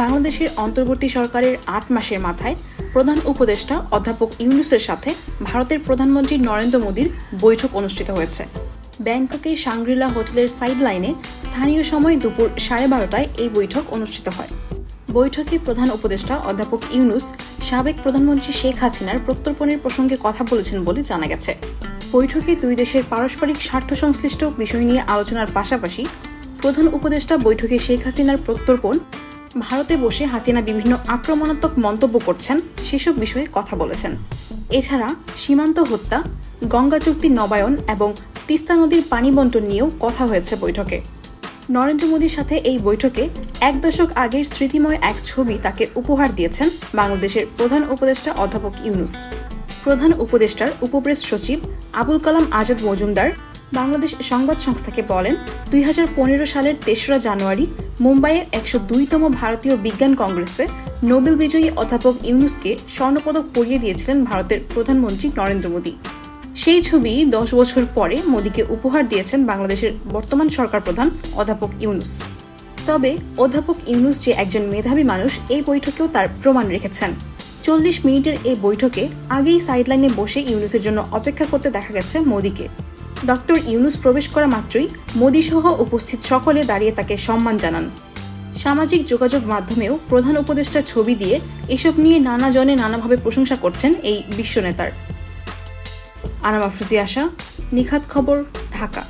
বাংলাদেশের অন্তর্বর্তী সরকারের আট মাসের মাথায় প্রধান উপদেষ্টা অধ্যাপক ইউনুসের সাথে ভারতের প্রধানমন্ত্রী নরেন্দ্র মোদীর বৈঠক অনুষ্ঠিত হয়েছে। ব্যাংককের সাংগ্রিলা হোটেলের সাইড লাইনে স্থানীয় সময় দুপুর সাড়ে বারোটায় এই বৈঠক অনুষ্ঠিত হয়। বৈঠকে প্রধান উপদেষ্টা অধ্যাপক ইউনুস সাবেক প্রধানমন্ত্রী শেখ হাসিনার প্রত্যর্পণের প্রসঙ্গে কথা বলেছেন বলে জানা গেছে। বৈঠকে দুই দেশের পারস্পরিক স্বার্থ সংশ্লিষ্ট বিষয় নিয়ে আলোচনার পাশাপাশি প্রধান উপদেষ্টা বৈঠকে শেখ হাসিনার প্রত্যর্পণ ভারতে বসে হাসিনা বিভিন্ন আক্রমণাত্মক মন্তব্য করছেন, সেসব বিষয়ে কথা বলেছেন। এছাড়া সীমান্ত হত্যা, গঙ্গা চুক্তি নবায়ন এবং তিস্তা নদীর পানি বন্টন নিয়েও কথা হয়েছে বৈঠকে। নরেন্দ্র মোদীর সাথে এই বৈঠকে এক দশক আগের স্মৃতিময় এক ছবি তাকে উপহার দিয়েছেন বাংলাদেশের প্রধান উপদেষ্টা অধ্যাপক ইউনুস। প্রধান উপদেষ্টার উপপ্রেস সচিব আবুল কালাম আজাদ মজুমদার বাংলাদেশ সংবাদ সংস্থাকে বলেন, দুই হাজার পনেরো সালের তেসরা জানুয়ারি মুম্বাইয়ে একশো দুইতম ভারতীয় বিজ্ঞান কংগ্রেসে নোবেল বিজয়ী অধ্যাপক ইউনুসকে স্বর্ণপদক পরিয়ে দিয়েছিলেন ভারতের প্রধানমন্ত্রী নরেন্দ্র মোদী। সেই ছবি দশ বছর পরে মোদীকে উপহার দিয়েছেন বাংলাদেশের বর্তমান সরকার প্রধান অধ্যাপক ইউনুস। তবে অধ্যাপক ইউনুস যে একজন মেধাবী মানুষ, এই বৈঠকেও তার প্রমাণ রেখেছেন। চল্লিশ মিনিটের এই বৈঠকে আগেই সাইডলাইনে বসে ইউনুসের জন্য অপেক্ষা করতে দেখা গেছে মোদীকে। ডক্টর ইউনুস প্রবেশ করা মাত্রই মোদী সহ উপস্থিত সকলে দাঁড়িয়ে তাকে সম্মান জানান। সামাজিক যোগাযোগ মাধ্যমেও প্রধান উপদেষ্টার ছবি দিয়ে এসব নিয়ে নানা জনে নানাভাবে প্রশংসা করছেন এই বিশ্বনেতার নেতার। আনাম আশা, নিখাত খবর, ঢাকা।